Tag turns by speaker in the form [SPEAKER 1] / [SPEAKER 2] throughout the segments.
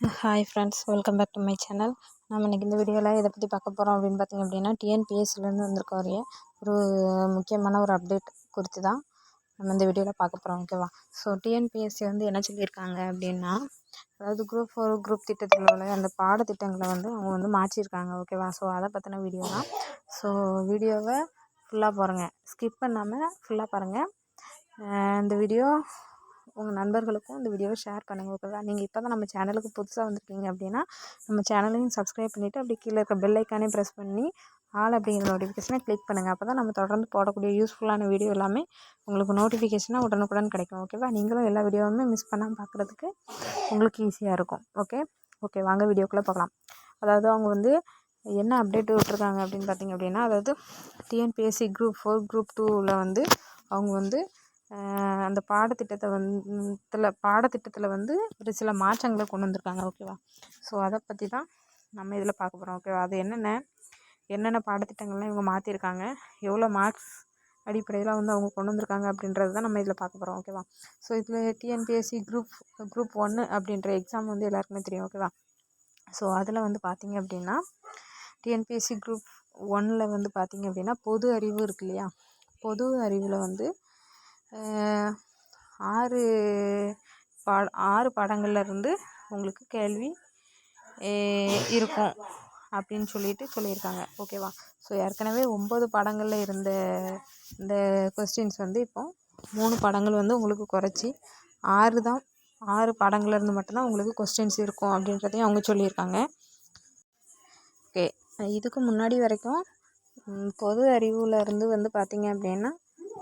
[SPEAKER 1] Hi friends welcome back to my channel நம்ம இன்றைக்கி இந்த வீடியோவில் இதை பற்றி பார்க்க போகிறோம் அப்படின்னு பார்த்திங்க அப்படின்னா டிஎன்பிஎஸ்சிலேருந்து வந்திருக்க வரைய ஒரு முக்கியமான ஒரு அப்டேட் குறித்து தான் நம்ம இந்த வீடியோவில் பார்க்க போகிறோம் ஓகேவா ஸோ டிஎன்பிஎஸ்சி வந்து என்ன சொல்லியிருக்காங்க அப்படின்னா அதாவது குரூப் ஃபோர் குரூப் திட்டத்தில் உள்ள அந்த பாடத்திட்டங்களை வந்து அவங்க வந்து மாற்றிருக்காங்க ஓகேவா ஸோ அதை பற்றின வீடியோ தான். ஸோ வீடியோவை ஃபுல்லாக பாருங்கள் ஸ்கிப் பண்ணாமல் ஃபுல்லாக பாருங்கள் இந்த வீடியோ உங்கள் நண்பர்களுக்கும் இந்த வீடியோவை ஷேர் பண்ணுங்கள் ஓகேவா நீங்கள் இப்போ தான் நம்ம சேனலுக்கு புதுசாக வந்திருக்கீங்க அப்படின்னா நம்ம சேனலையும் சப்ஸ்கிரைப் பண்ணிவிட்டு அப்படி கீழே இருக்க பெல் ஐக்கானே ப்ரெஸ் பண்ணி ஆல் அப்படிங்கிற நோட்டிஃபிகேஷனை கிளிக் பண்ணுங்கள் அப்போ தான் நம்ம தொடர்ந்து போடக்கூடிய யூஸ்ஃபுல்லான வீடியோ எல்லாமே உங்களுக்கு நோட்டிஃபிகேஷனாக உடனுக்குடன் கிடைக்கும் ஓகேவா நீங்களும் எல்லா வீடியோவுமே மிஸ் பண்ணாமல் பார்க்குறதுக்கு உங்களுக்கு ஈஸியாக இருக்கும் ஓகே ஓகே வாங்க வீடியோக்குள்ளே பார்க்கலாம் அதாவது அவங்க வந்து என்ன அப்டேட் விட்ருக்காங்க அப்படின்னு பார்த்தீங்க அப்படின்னா அதாவது டிஎன்பிஎஸ்சி குரூப் ஃபோர் குரூப் டூவில் வந்து அவங்க வந்து அந்த பாடத்திட்டத்தை வந்து பாடத்திட்டத்தில் வந்து ஒரு சில மாற்றங்களை கொண்டு வந்திருக்காங்க ஓகேவா ஸோ அதை பற்றி தான் நம்ம இதில் பார்க்க போகிறோம் ஓகேவா அது என்னென்ன என்னென்ன பாடத்திட்டங்கள்லாம் இவங்க மாற்றிருக்காங்க எவ்வளோ மார்க்ஸ் அடிப்படையில் வந்து அவங்க கொண்டு வந்திருக்காங்க அப்படின்றது தான் நம்ம இதில் பார்க்க போகிறோம் ஓகேவா ஸோ இதில் டிஎன்பிஎஸ்சி குரூப் குரூப் ஒன்று அப்படின்ற எக்ஸாம் வந்து எல்லாருக்குமே தெரியும் ஓகேவா ஸோ அதில் வந்து பார்த்திங்க அப்படின்னா டிஎன்பிஎஸ்சி குரூப் ஒன்னில் வந்து பார்த்திங்க அப்படின்னா பொது அறிவு இருக்கு இல்லையா? பொது அறிவில் வந்து ஆறு பா ஆறு பாடங்கள்லேருந்து உங்களுக்கு கேள்வி இருக்கும் அப்படின்னு சொல்லிட்டு சொல்லியிருக்காங்க. ஓகேவா? ஸோ ஏற்கனவே ஒம்பது பாடங்களில் இருந்த இந்த கொஸ்டின்ஸ் வந்து இப்போ மூணு பாடங்கள் வந்து உங்களுக்கு குறைச்சி ஆறு தான் ஆறு பாடங்கள்லேருந்து மட்டும்தான் உங்களுக்கு கொஸ்டின்ஸ் இருக்கும் அப்படின்றதையும் அவங்க சொல்லியிருக்காங்க. ஓகே இதுக்கு முன்னாடி வரைக்கும் பொது அறிவில் இருந்து வந்து பார்த்திங்க அப்படின்னா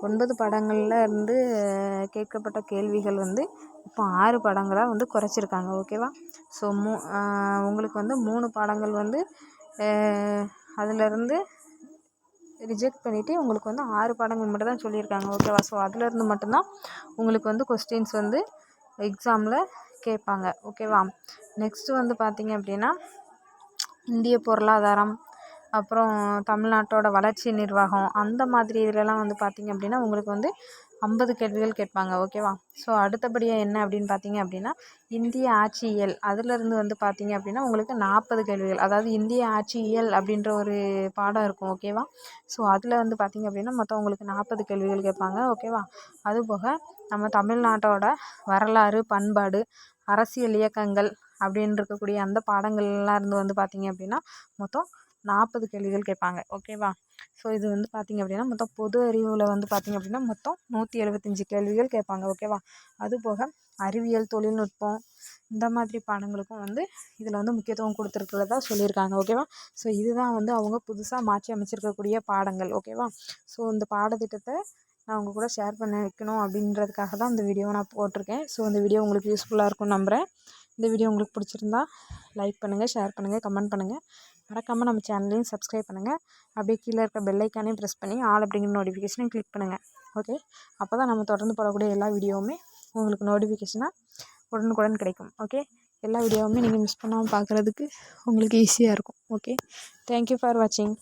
[SPEAKER 1] ஒன்பது படங்களில் இருந்து கேட்கப்பட்ட கேள்விகள் வந்து இப்போ ஆறு படங்களாக வந்து குறைச்சிருக்காங்க ஓகேவா? ஸோ மூ உங்களுக்கு வந்து மூணு பாடங்கள் வந்து அதிலருந்து ரிஜெக்ட் பண்ணிவிட்டு உங்களுக்கு வந்து ஆறு பாடங்கள் மட்டும் தான் சொல்லியிருக்காங்க ஓகேவா? ஸோ அதிலருந்து மட்டும்தான் உங்களுக்கு வந்து கொஸ்டின்ஸ் வந்து எக்ஸாமில் கேட்பாங்க ஓகேவா? நெக்ஸ்ட்டு வந்து பார்த்திங்க அப்படின்னா இந்திய பொருளாதாரம் அப்புறம் தமிழ்நாட்டோட வளர்ச்சி நிர்வாகம் அந்த மாதிரி இதுலெலாம் வந்து பார்த்திங்க அப்படின்னா உங்களுக்கு வந்து ஐம்பது கேள்விகள் கேட்பாங்க ஓகேவா ஸோ அடுத்தபடியாக என்ன அப்படின்னு பார்த்தீங்க அப்படின்னா இந்திய ஆட்சியியல் அதிலருந்து வந்து பார்த்திங்க அப்படின்னா உங்களுக்கு நாற்பது கேள்விகள். அதாவது இந்திய ஆட்சியியல் அப்படின்ற ஒரு பாடம் இருக்கும் ஓகேவா ஸோ அதில் வந்து பார்த்திங்க அப்படின்னா மொத்தம் உங்களுக்கு நாற்பது கேள்விகள் கேட்பாங்க ஓகேவா அதுபோக நம்ம தமிழ்நாட்டோட வரலாறு பண்பாடு அரசியல் இயக்கங்கள் அப்படின்னு இருக்கக்கூடிய அந்த பாடங்கள்லாம் இருந்து வந்து பார்த்திங்க அப்படின்னா மொத்தம் நாற்பது கேள்விகள் கேட்பாங்க. ஓகேவா ஸோ இது வந்து பார்த்திங்க அப்படின்னா மொத்தம் பொது அறிவில் வந்து பார்த்திங்க அப்படின்னா மொத்தம் நூற்றி எழுபத்தஞ்சி கேள்விகள் கேட்பாங்க. ஓகேவா அதுபோக அறிவியல் தொழில்நுட்பம் இந்த மாதிரி பாடங்களுக்கும் வந்து இதில் வந்து முக்கியத்துவம் கொடுத்துருக்கிறதா சொல்லியிருக்காங்க. ஓகேவா ஸோ இதுதான் வந்து அவங்க புதுசாக மாற்றி அமைச்சிருக்கக்கூடிய பாடங்கள். ஓகேவா ஸோ இந்த பாடத்திட்டத்தை நான் உங்கள் கூட ஷேர் பண்ண வைக்கணும் அப்படின்றதுக்காக தான் இந்த வீடியோவை நான் போட்டிருக்கேன். ஸோ இந்த வீடியோ உங்களுக்கு யூஸ்ஃபுல்லாக இருக்கும்னு நம்புகிறேன் இந்த வீடியோ உங்களுக்கு பிடிச்சிருந்தா லைக் பண்ணுங்கள் ஷேர் பண்ணுங்கள் கமெண்ட் பண்ணுங்கள் மறக்காமல் நம்ம சேனலையும் சப்ஸ்கிரைப் பண்ணுங்கள் அப்படியே கீழே இருக்க பெல்லைக்கானே ப்ரெஸ் பண்ணி ஆல் அப்படிங்கிற நோட்டிஃபிகேஷனையும் கிளிக் பண்ணுங்கள் ஓகே அப்போ தான் நம்ம தொடர்ந்து போடக்கூடிய எல்லா வீடியோவுமே உங்களுக்கு நோட்டிஃபிகேஷனாக உடனுக்குடன் கிடைக்கும். ஓகே எல்லா வீடியோவுமே நீங்கள் மிஸ் பண்ணாமல் பார்க்குறதுக்கு உங்களுக்கு ஈஸியாக இருக்கும். ஓகே தேங்க்யூ ஃபார் வாட்சிங்